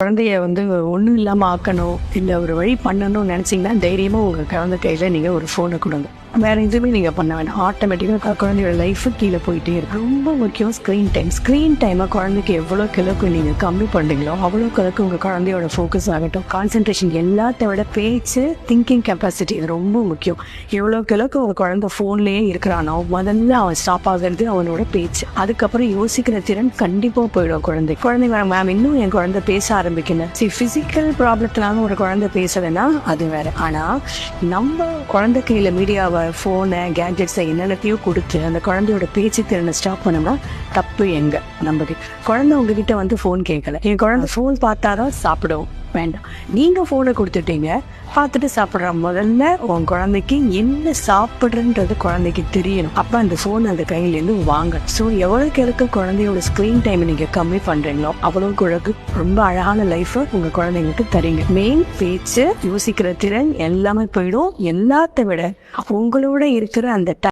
குழந்தைய வந்து ஒன்றும் இல்லாமல் ஆக்கணும் இல்லை ஒரு வழி பண்ணணும்னு நினச்சிங்கன்னா தைரியமாக உங்கள் குழந்தை கையில் நீங்கள் ஒரு ஃபோனை கொடுங்க. வேறு எதுவுமே நீங்கள் பண்ண வேண்டாம் ஆட்டோமேட்டிக்காக குழந்தையோட லைஃபு கீழே போயிட்டே இருக்கு. ரொம்ப முக்கியம் ஸ்க்ரீன் டைம் ஸ்க்ரீன் டைமை குழந்தைக்கு எவ்வளோ கிழக்கு நீங்கள் கம்மி பண்ணுறீங்களோ அவ்வளோ கிழக்கு உங்கள் குழந்தையோட ஃபோக்கஸ் ஆகட்டும். கான்சென்ட்ரேஷன் எல்லாத்த விட பேச்சு திங்கிங் கெப்பாசிட்டி இது ரொம்ப முக்கியம். எவ்வளோ கிழக்கு உங்கள் குழந்தை ஃபோன்லேயே இருக்கிறானோ முதல்ல அவன் ஸ்டாப் ஆகிறது அவனோட பேச்சு. அதுக்கப்புறம் யோசிக்கிற திறன் கண்டிப்பாக போயிடும் குழந்தை. குழந்தைங்க மேம் இன்னும் என் குழந்தை பேச ஆரம்பிக்கணும் சரி ஃபிசிக்கல் ப்ராப்ளத்தினால ஒரு குழந்தை பேசலைன்னா அது வேறு. ஆனால் நம்ம குழந்தை கையில் மீடியாவை ஃபோனை கேட்ஜெட்ஸை என்னென்னத்தையும் கொடுத்து அந்த குழந்தையோட பேச்சு திறனை ஸ்டாப் பண்ணோம்னா தப்பு எங்க? நம்ம குழந்தை உங்ககிட்ட வந்து ஃபோன் கேட்கல என் குழந்தை ஃபோன் பார்த்தாதான் சாப்பிடும். வேண்டாம். நீங்கள் ஃபோனை கொடுத்துட்டீங்க பார்த்துட்டு சாப்பிட்ற முதல்ல உன் குழந்தைக்கு என்ன சாப்பிட்றன்றது குழந்தைக்கு தெரியணும். அப்போ அந்த ஃபோன் அந்த கையிலேருந்து வாங்க. ஸோ எவ்வளோக்கு எவ்வளோக்கு குழந்தையோட ஸ்க்ரீன் டைம் நீங்கள் கம்மி பண்ணுறீங்களோ அவ்வளோக்கு அழகு ரொம்ப அழகான லைஃப்பை உங்கள் குழந்தைங்களுக்கு தரீங்க. மெயின் பேச்சு யோசிக்கிற திறன் எல்லாமே போயிடும். எல்லாத்த விட உங்களோட இருக்கிற அந்த